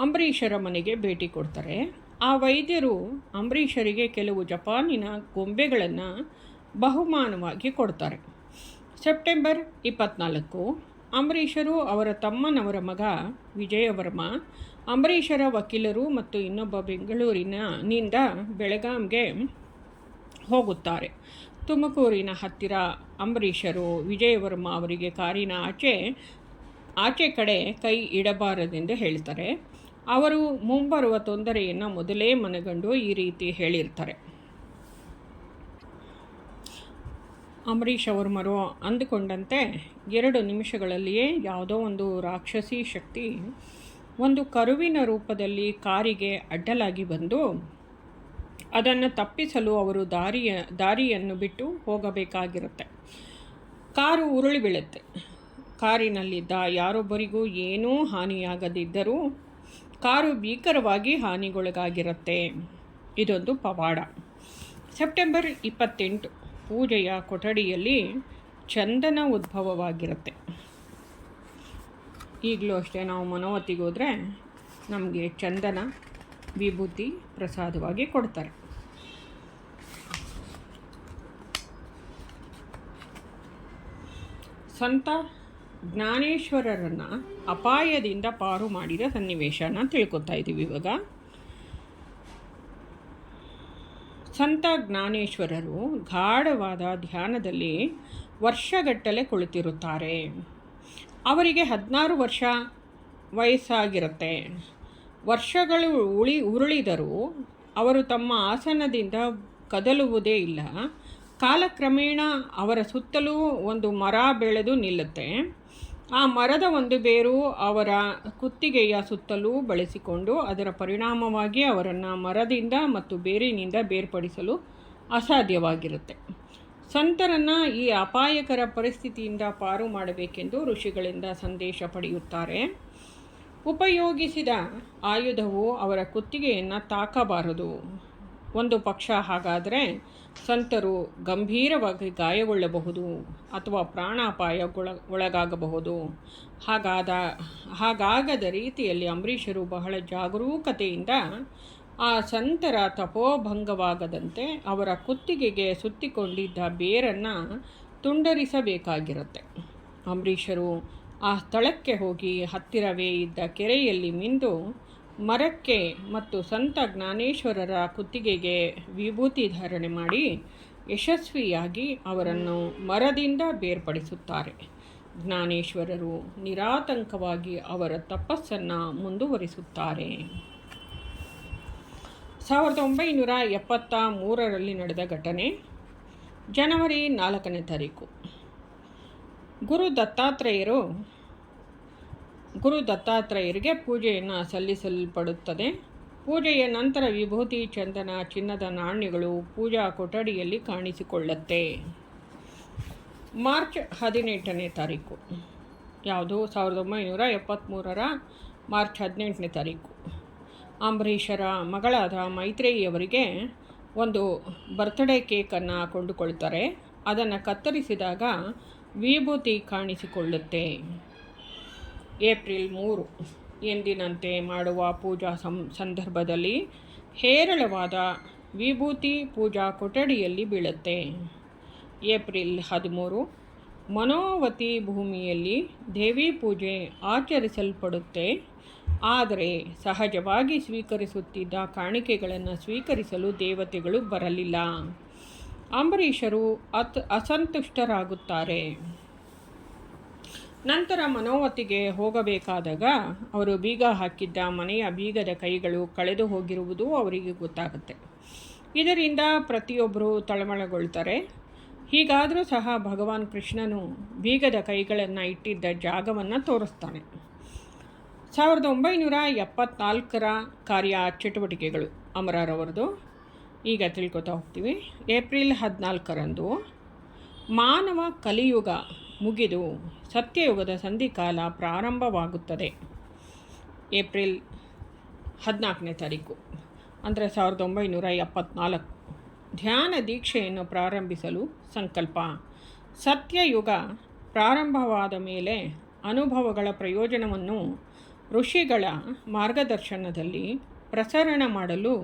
ಅಂಬರೀಷರ ಮನೆಗೆ ಭೇಟಿ ಕೊಡ್ತಾರೆ. ಆ ವೈದ್ಯರು ಅಂಬರೀಷರಿಗೆ ಕೆಲವು ಜಪಾನಿನ ಗೊಂಬೆಗಳನ್ನು ಬಹುಮಾನವಾಗಿ ಕೊಡ್ತಾರೆ. ಸೆಪ್ಟೆಂಬರ್ ಇಪ್ಪತ್ನಾಲ್ಕು, ಅಂಬರೀಷರು ಅವರ ತಮ್ಮನವರ ಮಗ ವಿಜಯವರ್ಮ, ಅಂಬರೀಷರ ವಕೀಲರು ಮತ್ತು ಇನ್ನೊಬ್ಬ ಬೆಂಗಳೂರಿನ ನಿಂದ ಬೆಳಗಾಂಗೆ ಹೋಗುತ್ತಾರೆ. ತುಮಕೂರಿನ ಹತ್ತಿರ ಅಂಬರೀಷರು ವಿಜಯವರ್ಮ ಅವರಿಗೆ ಕಾರಿನ ಆಚೆ ಆಚೆ ಕಡೆ ಕೈ ಇಡಬಾರದೆಂದು ಹೇಳ್ತಾರೆ. ಅವರು ಮುಂಬರುವ ತೊಂದರೆಯನ್ನು ಮೊದಲೇ ಮನಗಂಡು ಈ ರೀತಿ ಹೇಳಿರ್ತಾರೆ. ಅಂಬರೀಷ್ ಅವರು ಅಂದುಕೊಂಡಂತೆ ಎರಡು ನಿಮಿಷಗಳಲ್ಲಿಯೇ ಯಾವುದೋ ಒಂದು ರಾಕ್ಷಸಿ ಶಕ್ತಿ ಒಂದು ಕರುವಿನ ರೂಪದಲ್ಲಿ ಕಾರಿಗೆ ಅಡ್ಡಲಾಗಿ ಬಂದು ಅದನ್ನು ತಪ್ಪಿಸಲು ಅವರು ದಾರಿಯ, ದಾರಿಯನ್ನು ಬಿಟ್ಟು ಹೋಗಬೇಕಾಗಿರುತ್ತೆ. ಕಾರು ಉರುಳಿ ಬೀಳುತ್ತೆ. ಕಾರಿನಲ್ಲಿದ್ದ ಯಾರೊಬ್ಬರಿಗೂ ಏನೂ ಹಾನಿಯಾಗದಿದ್ದರೂ ಕಾರು ಭೀಕರವಾಗಿ ಹಾನಿಗೊಳಗಾಗಿರುತ್ತೆ. ಇದೊಂದು ಪವಾಡ. ಸೆಪ್ಟೆಂಬರ್ ಇಪ್ಪತ್ತೆಂಟು ಪೂಜೆಯ ಕೊಠಡಿಯಲ್ಲಿ ಚಂದನ ಉದ್ಭವವಾಗಿರುತ್ತೆ. ಈಗಲೂ ಅಷ್ಟೇ ನಾವು ಮನೋವತಿಗೆ ನಮಗೆ ಚಂದನ ವಿಭೂತಿ ಪ್ರಸಾದವಾಗಿ ಕೊಡ್ತಾರೆ. ಸಂತ ಜ್ಞಾನೇಶ್ವರರನ್ನು ಅಪಾಯದಿಂದ ಪಾರು ಮಾಡಿದ ಸನ್ನಿವೇಶನ ತಿಳ್ಕೊತಾ ಇದ್ದೀವಿ ಇವಾಗ. ಸಂತ ಜ್ಞಾನೇಶ್ವರರು ಗಾಢವಾದ ಧ್ಯಾನದಲ್ಲಿ ವರ್ಷಗಟ್ಟಲೆ ಕುಳಿತಿರುತ್ತಾರೆ. ಅವರಿಗೆ ಹದಿನಾರು ವರ್ಷ ವಯಸ್ಸಾಗಿರುತ್ತೆ. ವರ್ಷಗಳು ಉಳಿ, ಉರುಳಿದರೂ ಅವರು ತಮ್ಮ ಆಸನದಿಂದ ಕದಲುವುದೇ ಇಲ್ಲ. ಕಾಲಕ್ರಮೇಣ ಅವರ ಸುತ್ತಲೂ ಒಂದು ಮರ ಬೆಳೆದು ನಿಲ್ಲುತ್ತೆ. ಆ ಮರದ ಒಂದು ಬೇರು ಅವರ ಕುತ್ತಿಗೆಯ ಸುತ್ತಲೂ ಬಳಸಿಕೊಂಡು ಅದರ ಪರಿಣಾಮವಾಗಿ ಅವರನ್ನು ಮರದಿಂದ ಮತ್ತು ಬೇರಿನಿಂದ ಬೇರ್ಪಡಿಸಲು ಅಸಾಧ್ಯವಾಗಿರುತ್ತೆ. ಸಂತರನ್ನು ಈ ಅಪಾಯಕರ ಪರಿಸ್ಥಿತಿಯಿಂದ ಪಾರು ಮಾಡಬೇಕೆಂದು ಋಷಿಗಳಿಂದ ಸಂದೇಶ ಪಡೆಯುತ್ತಾರೆ. ಉಪಯೋಗಿಸಿದ ಆಯುಧವು ಅವರ ಕುತ್ತಿಗೆಯನ್ನು ತಾಕಬಾರದು. ಒಂದು ಪಕ್ಷ ಹಾಗಾದರೆ ಸಂತರು ಗಂಭೀರವಾಗಿ ಗಾಯಗೊಳ್ಳಬಹುದು ಅಥವಾ ಪ್ರಾಣಾಪಾಯ ಒಳಗಾಗಬಹುದು. ಹಾಗಾದ, ಹಾಗಾಗದ ರೀತಿಯಲ್ಲಿ ಅಂಬರೀಷರು ಬಹಳ ಜಾಗರೂಕತೆಯಿಂದ ಆ ಸಂತರ ತಪೋಭಂಗವಾಗದಂತೆ ಅವರ ಕುತ್ತಿಗೆಗೆ ಸುತ್ತಿಕೊಂಡಿದ್ದ ಬೇರನ್ನು ತುಂಡರಿಸಬೇಕಾಗಿರುತ್ತೆ. ಅಂಬರೀಷರು ಆ ಸ್ಥಳಕ್ಕೆ ಹೋಗಿ ಹತ್ತಿರವೇ ಇದ್ದ ಕೆರೆಯಲ್ಲಿ ಮಿಂದು ಮರಕ್ಕೆ ಮತ್ತು ಸಂತ ಜ್ಞಾನೇಶ್ವರರ ಕುತ್ತಿಗೆಗೆ ವಿಭೂತಿ ಧಾರಣೆ ಮಾಡಿ ಯಶಸ್ವಿಯಾಗಿ ಅವರನ್ನು ಮರದಿಂದ ಬೇರ್ಪಡಿಸುತ್ತಾರೆ. ಜ್ಞಾನೇಶ್ವರರು ನಿರಾತಂಕವಾಗಿ ಅವರ ತಪಸ್ಸನ್ನು ಮುಂದುವರಿಸುತ್ತಾರೆ. ಸಾವಿರದ ಒಂಬೈನೂರ ಎಪ್ಪತ್ತ ಮೂರರಲ್ಲಿ ನಡೆದ ಘಟನೆ ಜನವರಿ ನಾಲ್ಕನೇ ತಾರೀಕು. ಗುರು ದತ್ತಾತ್ರೇಯರು ಗುರು ದತ್ತಾತ್ರೇಯರಿಗೆ ಪೂಜೆಯನ್ನು ಸಲ್ಲಿಸಲ್ಪಡುತ್ತದೆ. ಪೂಜೆಯ ನಂತರ ವಿಭೂತಿ, ಚಂದನ, ಚಿನ್ನದ ನಾಣ್ಯಗಳು ಪೂಜಾ ಕೊಠಡಿಯಲ್ಲಿ ಕಾಣಿಸಿಕೊಳ್ಳುತ್ತೆ. ಮಾರ್ಚ್ ಹದಿನೆಂಟನೇ ತಾರೀಕು. ಯಾವುದು? ಸಾವಿರದ ಒಂಬೈನೂರ ಎಪ್ಪತ್ತ್ಮೂರರ ಮಾರ್ಚ್ ಹದಿನೆಂಟನೇ ತಾರೀಕು. ಅಂಬರೀಷರ ಮಗಳಾದ ಮೈತ್ರೇಯಿಯವರಿಗೆ ಒಂದು ಬರ್ತ್ಡೇ ಕೇಕನ್ನು ಕೊಂಡುಕೊಳ್ತಾರೆ. ಅದನ್ನು ಕತ್ತರಿಸಿದಾಗ ವಿಭೂತಿ ಕಾಣಿಸಿಕೊಳ್ಳುತ್ತೆ. ಏಪ್ರಿಲ್ ಮೂರು, ಎಂದಿನಂತೆ ಮಾಡುವ ಪೂಜಾ ಸಂ, ಸಂದರ್ಭದಲ್ಲಿ ಹೇರಳವಾದ ವಿಭೂತಿ ಪೂಜಾ ಕೊಠಡಿಯಲ್ಲಿ ಬೀಳುತ್ತೆ. ಏಪ್ರಿಲ್ ಹದಿಮೂರು, ಮನೋವತಿ ಭೂಮಿಯಲ್ಲಿ ದೇವಿ ಪೂಜೆ ಆಚರಿಸಲ್ಪಡುತ್ತೆ. ಆದರೆ ಸಹಜವಾಗಿ ಸ್ವೀಕರಿಸುತ್ತಿದ್ದ ಕಾಣಿಕೆಗಳನ್ನು ಸ್ವೀಕರಿಸಲು ದೇವತೆಗಳು ಬರಲಿಲ್ಲ. ಅಂಬರೀಷರು ಅತ್, ಅಸಂತುಷ್ಟರಾಗುತ್ತಾರೆ. ನಂತರ ಮನೋವತಿಗೆ ಹೋಗಬೇಕಾದಾಗ ಅವರು ಬೀಗ ಹಾಕಿದ್ದ ಮನೆಯ ಬೀಗದ ಕೈಗಳು ಕಳೆದು ಹೋಗಿರುವುದು ಅವರಿಗೆ ಗೊತ್ತಾಗುತ್ತೆ. ಇದರಿಂದ ಪ್ರತಿಯೊಬ್ಬರು ತಳಮಳಗೊಳ್ತಾರೆ. ಹೀಗಾದರೂ ಸಹ ಭಗವಾನ್ ಕೃಷ್ಣನು ಬೀಗದ ಕೈಗಳನ್ನು ಇಟ್ಟಿದ್ದ ಜಾಗವನ್ನು ತೋರಿಸ್ತಾನೆ. ಸಾವಿರದ ಒಂಬೈನೂರ ಎಪ್ಪತ್ನಾಲ್ಕರ ಕಾರ್ಯ ಚಟುವಟಿಕೆಗಳು ಅಮರರವರದು. ಈಗ ತಿಳ್ಕೊತಾ ಹೋಗ್ತೀವಿ. ಏಪ್ರಿಲ್ ಹದಿನಾಲ್ಕರಂದು ಮಾನವ ಕಲಿಯುಗ ಮುಗಿದು ಸತ್ಯಯುಗದ ಸಂಧಿಕಾಲ ಪ್ರಾರಂಭವಾಗುತ್ತದೆ. ಏಪ್ರಿಲ್ ಹದಿನಾಲ್ಕನೇ ತಾರೀಕು, ಅಂದರೆ ಸಾವಿರದ ಒಂಬೈನೂರ ಎಪ್ಪತ್ನಾಲ್ಕು. ಧ್ಯಾನ ದೀಕ್ಷೆಯನ್ನು ಪ್ರಾರಂಭಿಸಲು ಸಂಕಲ್ಪ. ಸತ್ಯಯುಗ ಪ್ರಾರಂಭವಾದ ಮೇಲೆ ಅನುಭವಗಳ ಪ್ರಯೋಜನವನ್ನು ಋಷಿಗಳ ಮಾರ್ಗದರ್ಶನದಲ್ಲಿ ಪ್ರಸರಣ ಮಾಡಲು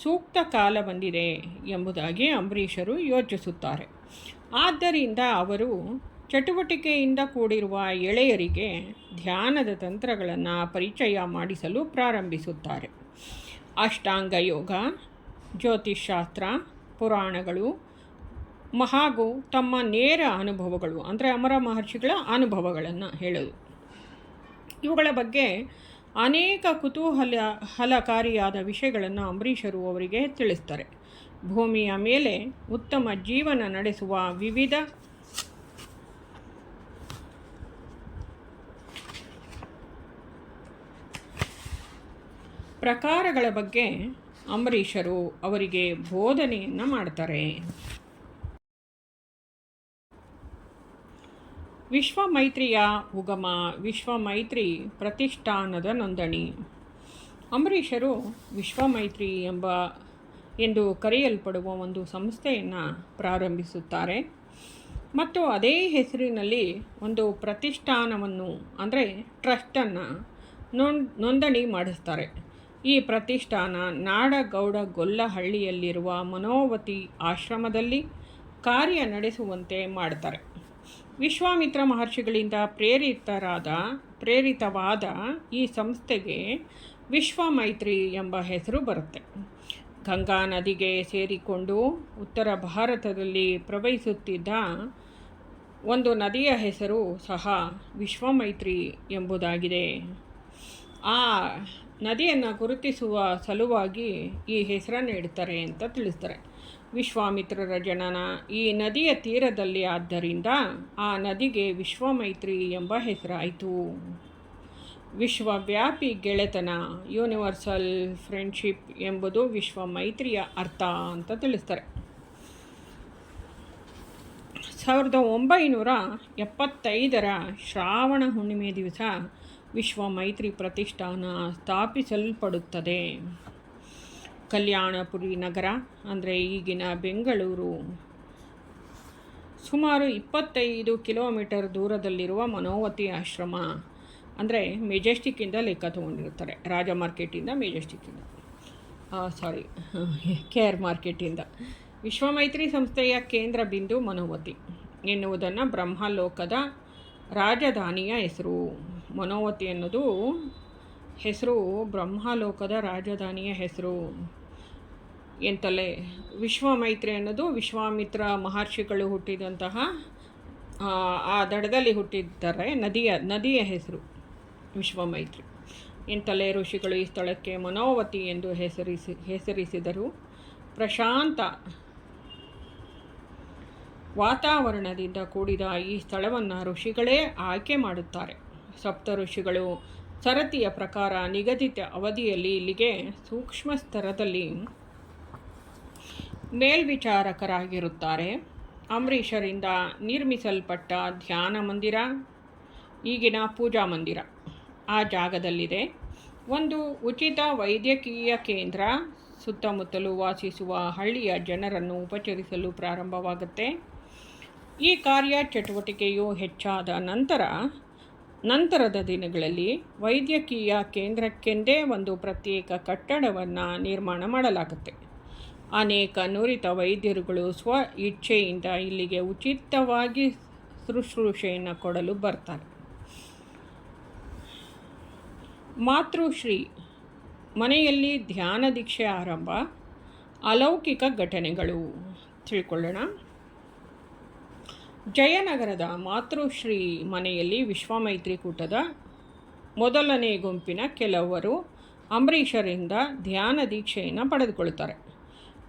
ಸೂಕ್ತ ಕಾಲ ಬಂದಿದೆ ಎಂಬುದಾಗಿ ಅಂಬರೀಷರು ಯೋಚಿಸುತ್ತಾರೆ. ಆದ್ದರಿಂದ ಅವರು ಚಟುವಟಿಕೆಯಿಂದ ಕೂಡಿರುವ ಎಳೆಯರಿಗೆ ಧ್ಯಾನದ ತಂತ್ರಗಳನ್ನು ಪರಿಚಯ ಮಾಡಿಸಲು ಪ್ರಾರಂಭಿಸುತ್ತಾರೆ. ಅಷ್ಟಾಂಗ ಯೋಗ ಜ್ಯೋತಿಷಾಸ್ತ್ರ ಪುರಾಣಗಳು ಹಾಗೂ ತಮ್ಮ ನೇರ ಅನುಭವಗಳು, ಅಂದರೆ ಅಮರ ಮಹರ್ಷಿಗಳ ಅನುಭವಗಳನ್ನು ಹೇಳೋದು. ಇವುಗಳ ಬಗ್ಗೆ ಅನೇಕ ಕುತೂಹಲ ಹಲಕಾರಿಯಾದ ವಿಷಯಗಳನ್ನು ಅಂಬರೀಷರು ಅವರಿಗೆ ತಿಳಿಸ್ತಾರೆ. ಭೂಮಿಯ ಮೇಲೆ ಉತ್ತಮ ಜೀವನ ನಡೆಸುವ ವಿವಿಧ ಪ್ರಕಾರಗಳ ಬಗ್ಗೆ ಅಂಬರೀಷರು ಅವರಿಗೆ ಬೋಧನೆಯನ್ನು ಮಾಡ್ತಾರೆ. ವಿಶ್ವ ಮೈತ್ರಿಯ ಉಗಮ ವಿಶ್ವ ಮೈತ್ರಿ ಪ್ರತಿಷ್ಠಾನದ ನೋಂದಣಿ. ಅಂಬರೀಷರು ವಿಶ್ವ ಮೈತ್ರಿ ಎಂಬ, ಎಂದು ಕರೆಯಲ್ಪಡುವ ಒಂದು ಸಂಸ್ಥೆಯನ್ನು ಪ್ರಾರಂಭಿಸುತ್ತಾರೆ. ಮತ್ತು ಅದೇ ಹೆಸರಿನಲ್ಲಿ ಒಂದು ಪ್ರತಿಷ್ಠಾನವನ್ನು, ಅಂದರೆ ಟ್ರಸ್ಟನ್ನು ನೋಂದಣಿ ಮಾಡಿಸ್ತಾರೆ. ಈ ಪ್ರತಿಷ್ಠಾನ ನಾಡಗೌಡ ಗೊಲ್ಲಹಳ್ಳಿಯಲ್ಲಿರುವ ಮನೋವತಿ ಆಶ್ರಮದಲ್ಲಿ ಕಾರ್ಯ ನಡೆಸುವಂತೆ ಮಾಡ್ತಾರೆ. ವಿಶ್ವಾಮಿತ್ರ ಮಹರ್ಷಿಗಳಿಂದ ಪ್ರೇರಿತರಾದ, ಪ್ರೇರಿತವಾದ ಈ ಸಂಸ್ಥೆಗೆ ವಿಶ್ವ ಮೈತ್ರಿ ಎಂಬ ಹೆಸರು ಬರುತ್ತೆ. ಗಂಗಾ ನದಿಗೆ ಸೇರಿಕೊಂಡು ಉತ್ತರ ಭಾರತದಲ್ಲಿ ಪ್ರವಹಿಸುತ್ತಿದ್ದ ಒಂದು ನದಿಯ ಹೆಸರು ಸಹ ವಿಶ್ವಮೈತ್ರಿ ಎಂಬುದಾಗಿದೆ. ಆ ನದಿಯನ್ನು ಗುರುತಿಸುವ ಸಲುವಾಗಿ ಈ ಹೆಸರನ್ನು ಇಡ್ತಾರೆ ಅಂತ ತಿಳಿಸ್ತಾರೆ. ವಿಶ್ವಾಮಿತ್ರರ ಜನನ ಈ ನದಿಯ ತೀರದಲ್ಲಿ ಆದ್ದರಿಂದ ಆ ನದಿಗೆ ವಿಶ್ವಮೈತ್ರಿ ಎಂಬ ಹೆಸರಾಯಿತು. ವಿಶ್ವವ್ಯಾಪಿ ಗೆಳೆತನ, ಯೂನಿವರ್ಸಲ್ ಫ್ರೆಂಡ್ಶಿಪ್ ಎಂಬುದು ವಿಶ್ವ ಮೈತ್ರಿಯ ಅರ್ಥ ಅಂತ ತಿಳಿಸ್ತಾರೆ. ಸಾವಿರದ ಒಂಬೈನೂರ ಎಪ್ಪತ್ತೈದರ ಶ್ರಾವಣ ಹುಣ್ಣಿಮೆ ದಿವಸ ವಿಶ್ವ ಮೈತ್ರಿ ಪ್ರತಿಷ್ಠಾನ ಸ್ಥಾಪಿಸಲ್ಪಡುತ್ತದೆ. ಕಲ್ಯಾಣಪುರಿ ನಗರ, ಅಂದರೆ ಈಗಿನ ಬೆಂಗಳೂರು. ಸುಮಾರು ಇಪ್ಪತ್ತೈದು ಕಿಲೋಮೀಟರ್ ದೂರದಲ್ಲಿರುವ ಮನೋವತಿ ಆಶ್ರಮ, ಅಂದರೆ ಮೆಜೆಸ್ಟಿಕ್ಕಿಂದ ಲೆಕ್ಕ ತೊಗೊಂಡಿರ್ತಾರೆ ರಾಜ ಮಾರ್ಕೆಟಿಂದ ಮೆಜೆಸ್ಟಿಕ್ಕಿಂದ. ಸಾರಿ ಕೆ ಆರ್ ಮಾರ್ಕೆಟಿಂದ. ವಿಶ್ವಮೈತ್ರಿ ಸಂಸ್ಥೆಯ ಕೇಂದ್ರ ಬಿಂದು ಮನೋವತಿ ಎನ್ನುವುದನ್ನು ಬ್ರಹ್ಮಲೋಕದ ರಾಜಧಾನಿಯ ಹೆಸರು. ಮನೋವತಿ ಅನ್ನೋದು ಹೆಸರು ಬ್ರಹ್ಮಲೋಕದ ರಾಜಧಾನಿಯ ಹೆಸರು. ಎಂತಲೇ ವಿಶ್ವಮೈತ್ರಿ ಅನ್ನೋದು ವಿಶ್ವಾಮಿತ್ರ ಮಹರ್ಷಿಗಳು ಹುಟ್ಟಿದಂತಹ, ಆ ದಡದಲ್ಲಿ ಹುಟ್ಟಿದ್ದಾರೆ ನದಿಯ ನದಿಯ ಹೆಸರು ವಿಶ್ವಮೈತ್ರಿ. ಎಂತಲೇ ಋಷಿಗಳು ಈ ಸ್ಥಳಕ್ಕೆ ಮನೋವತಿ ಎಂದು ಹೆಸರಿಸಿ, ಹೆಸರಿಸಿದರು. ಪ್ರಶಾಂತ ವಾತಾವರಣದಿಂದ ಕೂಡಿದ ಈ ಸ್ಥಳವನ್ನು ಋಷಿಗಳೇ ಆಯ್ಕೆ ಮಾಡುತ್ತಾರೆ. ಸಪ್ತ ಋಷಿಗಳು ಸರತಿಯ ಪ್ರಕಾರ ನಿಗದಿತ ಅವಧಿಯಲ್ಲಿ ಇಲ್ಲಿಗೆ ಸೂಕ್ಷ್ಮ ಸ್ತರದಲ್ಲಿ ಮೇಲ್ವಿಚಾರಕರಾಗಿರುತ್ತಾರೆ. ಅಂಬರೀಷರಿಂದ ನಿರ್ಮಿಸಲ್ಪಟ್ಟ ಧ್ಯಾನ ಮಂದಿರ, ಈಗಿನ ಪೂಜಾ ಮಂದಿರ. ಆ ಜಾಗದಲ್ಲಿದೆ. ಒಂದು ಉಚಿತ ವೈದ್ಯಕೀಯ ಕೇಂದ್ರ, ಸುತ್ತಮುತ್ತಲು ವಾಸಿಸುವ ಹಳ್ಳಿಯ ಜನರನ್ನು ಉಪಚರಿಸಲು ಪ್ರಾರಂಭವಾಗುತ್ತೆ. ಈ ಕಾರ್ಯ ಚಟುವಟಿಕೆಯು ಹೆಚ್ಚಾದ ನಂತರ, ನಂತರದ ದಿನಗಳಲ್ಲಿ ವೈದ್ಯಕೀಯ ಕೇಂದ್ರಕ್ಕೆಂದೇ ಒಂದು ಪ್ರತ್ಯೇಕ ಕಟ್ಟಡವನ್ನು ನಿರ್ಮಾಣ ಮಾಡಲಾಗುತ್ತೆ. ಅನೇಕ ನುರಿತ ವೈದ್ಯರುಗಳು ಸ್ವ ಇಚ್ಛೆಯಿಂದ ಇಲ್ಲಿಗೆ ಉಚಿತವಾಗಿ ಶುಶ್ರೂಷೆಯನ್ನು ಕೊಡಲು ಬರ್ತಾರೆ. ಮಾತೃಶ್ರೀ ಮನೆಯಲ್ಲಿ ಧ್ಯಾನ ದೀಕ್ಷೆ ಆರಂಭ, ಅಲೌಕಿಕ ಘಟನೆಗಳು. ತಿಳ್ಕೊಳ್ಳೋಣ. ಜಯನಗರದ ಮಾತೃಶ್ರೀ ಮನೆಯಲ್ಲಿ ವಿಶ್ವಮೈತ್ರಿಕೂಟದ ಮೊದಲನೇ ಗುಂಪಿನ ಕೆಲವರು ಅಂಬರೀಷರಿಂದ ಧ್ಯಾನ ದೀಕ್ಷೆಯನ್ನು ಪಡೆದುಕೊಳ್ತಾರೆ.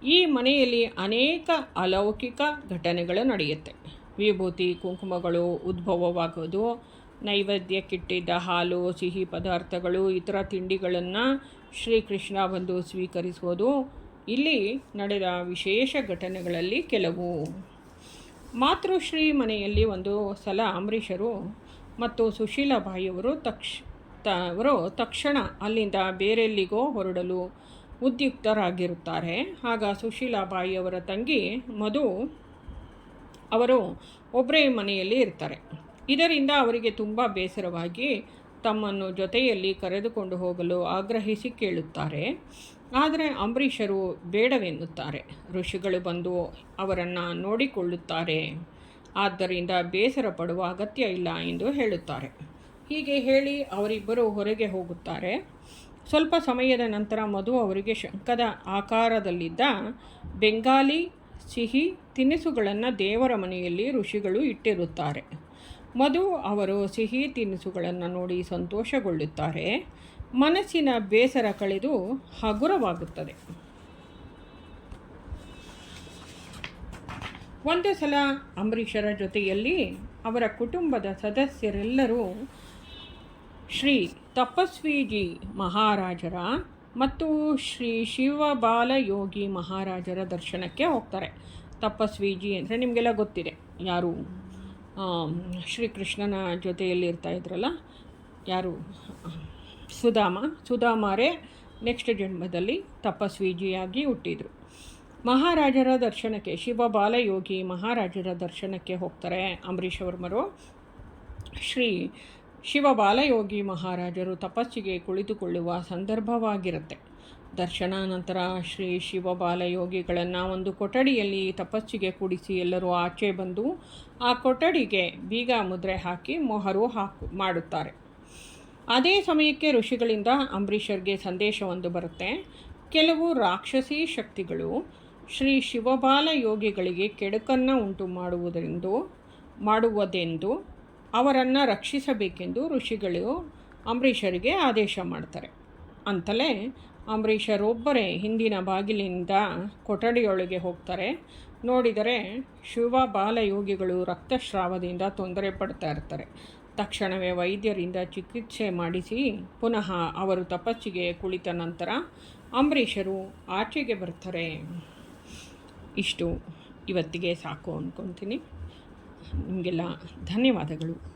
ಈ ಮನೆಯಲ್ಲಿ ಅನೇಕ ಅಲೌಕಿಕ ಘಟನೆಗಳು ನಡೆಯುತ್ತೆ. ವಿಭೂತಿ, ಕುಂಕುಮಗಳು ಉದ್ಭವವಾಗೋದು ನೈವೇದ್ಯಕ್ಕಿಟ್ಟಿದ್ದ ಹಾಲು, ಸಿಹಿ ಪದಾರ್ಥಗಳು, ಇತರ ತಿಂಡಿಗಳನ್ನು ಶ್ರೀಕೃಷ್ಣ ಬಂದು ಸ್ವೀಕರಿಸುವುದು. ಇಲ್ಲಿ ನಡೆದ ವಿಶೇಷ ಘಟನೆಗಳಲ್ಲಿ ಕೆಲವು. ಮಾತೃಶ್ರೀ ಮನೆಯಲ್ಲಿ ಒಂದು ಸಲ ಅಂಬರೀಷರು ಮತ್ತು ಸುಶೀಲಾಬಾಯಿಯವರು ತಕ್ಷ ಅವರು ತಕ್ಷಣ ಅಲ್ಲಿಂದ ಬೇರೆಲ್ಲಿಗೋ ಹೊರಡಲು ಉದ್ಯುಕ್ತರಾಗಿರುತ್ತಾರೆ. ಆಗ ಸುಶೀಲಾಬಾಯಿಯವರ ತಂಗಿ ಮಧು ಅವರು ಒಬ್ಬರೇ ಮನೆಯಲ್ಲಿ ಇರ್ತಾರೆ. ಇದರಿಂದ ಅವರಿಗೆ ತುಂಬ ಬೇಸರವಾಗಿ ತಮ್ಮನ್ನು ಜೊತೆಯಲ್ಲಿ ಕರೆದುಕೊಂಡು ಹೋಗಲು ಆಗ್ರಹಿಸಿ ಕೇಳುತ್ತಾರೆ. ಆದರೆ ಅಂಬರೀಷರು ಬೇಡವೆನ್ನುತ್ತಾರೆ. ಋಷಿಗಳು ಬಂದು ಅವರನ್ನು ನೋಡಿಕೊಳ್ಳುತ್ತಾರೆ. ಆದ್ದರಿಂದ ಬೇಸರ ಪಡುವ ಅಗತ್ಯ ಇಲ್ಲ ಎಂದು ಹೇಳುತ್ತಾರೆ. ಹೀಗೆ ಹೇಳಿ ಅವರಿಬ್ಬರು ಹೊರಗೆ ಹೋಗುತ್ತಾರೆ. ಸ್ವಲ್ಪ ಸಮಯದ ನಂತರ ಮಧು ಅವರಿಗೆ ಶಂಕದ ಆಕಾರದಲ್ಲಿದ್ದ ಬೆಂಗಾಲಿ ಸಿಹಿ ತಿನಿಸುಗಳನ್ನು ದೇವರ ಮನೆಯಲ್ಲಿ ಋಷಿಗಳು ಇಟ್ಟಿರುತ್ತಾರೆ. ಮಧು ಅವರು ಸಿಹಿ ತಿನಿಸುಗಳನ್ನು ನೋಡಿ ಸಂತೋಷಗೊಳ್ಳುತ್ತಾರೆ. ಮನಸ್ಸಿನ ಬೇಸರ ಕಳೆದು ಹಗುರವಾಗುತ್ತದೆ. ಒಂದು ಸಲ ಅಂಬರೀಷರ ಜೊತೆಯಲ್ಲಿ ಅವರ ಕುಟುಂಬದ ಸದಸ್ಯರೆಲ್ಲರೂ ಶ್ರೀ ತಪಸ್ವಿಜಿ ಮಹಾರಾಜರ ಮತ್ತು ಶ್ರೀ ಶಿವಬಾಲಯೋಗಿ ಮಹಾರಾಜರ ದರ್ಶನಕ್ಕೆ ಹೋಗ್ತಾರೆ. ತಪಸ್ವಿಜಿ ಅಂದರೆ ನಿಮಗೆಲ್ಲ ಗೊತ್ತಿದೆ. ಯಾರು? ಶ್ರೀ ಶ್ರೀಕೃಷ್ಣನ ಜೊತೆಯಲ್ಲಿ ಇರ್ತಾ ಇದ್ರಲ್ಲ? ಯಾರು? ಸುಧಾಮ. ಸುಧಾಮರೇ ನೆಕ್ಸ್ಟ್ ಜನ್ಮದಲ್ಲಿ ತಪಸ್ವಿಜಿಯಾಗಿ ಹುಟ್ಟಿದರು. ಮಹಾರಾಜರ ದರ್ಶನಕ್ಕೆ, ಶಿವಬಾಲಯೋಗಿ ಮಹಾರಾಜರ ದರ್ಶನಕ್ಕೆ ಹೋಗ್ತಾರೆ ಅಂಬರೀಷ್ ವರ್ಮರು ಶ್ರೀ ಶಿವ ಬಾಲಯೋಗಿ ಮಹಾರಾಜರು ತಪಸ್ಸಿಗೆ ಕುಳಿತುಕೊಳ್ಳುವ ಸಂದರ್ಭವಾಗಿರುತ್ತೆ. ದರ್ಶನಾನಂತರ ಶ್ರೀ ಶಿವಬಾಲಯೋಗಿಗಳನ್ನು ಒಂದು ಕೊಠಡಿಯಲ್ಲಿ ತಪಸ್ಸಿಗೆ ಕೂಡಿಸಿ ಎಲ್ಲರೂ ಆಚೆ ಬಂದು ಆ ಕೊಠಡಿಗೆ ಬೀಗ ಮುದ್ರೆ ಹಾಕಿ ಮೊಹರು ಹಾಕು, ಮಾಡುತ್ತಾರೆ. ಅದೇ ಸಮಯಕ್ಕೆ ಋಷಿಗಳಿಂದ ಅಂಬರೀಷರ್ಗೆ ಸಂದೇಶವೊಂದು ಬರುತ್ತೆ. ಕೆಲವು ರಾಕ್ಷಸಿ ಶಕ್ತಿಗಳು ಶ್ರೀ ಶಿವಬಾಲ ಯೋಗಿಗಳಿಗೆ ಕೆಡುಕನ್ನು ಉಂಟು ಮಾಡುವುದರಿಂದ, ಮಾಡುವುದೆಂದು ಅವರನ್ನು ರಕ್ಷಿಸಬೇಕೆಂದು ಋಷಿಗಳು ಅಂಬರೀಷರಿಗೆ ಆದೇಶ ಮಾಡ್ತಾರೆ. ಅಂತಲೇ ಅಂಬರೀಷರೊಬ್ಬರೇ ಹಿಂದಿನ ಬಾಗಿಲಿಂದ ಕೊಠಡಿಯೊಳಗೆ ಹೋಗ್ತಾರೆ. ನೋಡಿದರೆ ಶಿವ ಬಾಲಯೋಗಿಗಳು ರಕ್ತಸ್ರಾವದಿಂದ ತೊಂದರೆ ಪಡ್ತಾ ಇರ್ತಾರೆ. ತಕ್ಷಣವೇ ವೈದ್ಯರಿಂದ ಚಿಕಿತ್ಸೆ ಮಾಡಿಸಿ ಪುನಃ ಅವರು ತಪಸ್ಸಿಗೆ ಕುಳಿತ ನಂತರ ಅಂಬರೀಷರು ಆಚೆಗೆ ಬರ್ತಾರೆ. ಇಷ್ಟು. ಇವತ್ತಿಗೆ ಸಾಕು ಅಂದ್ಕೊತೀನಿ ನಿಮಗೆಲ್ಲ ಧನ್ಯವಾದಗಳು.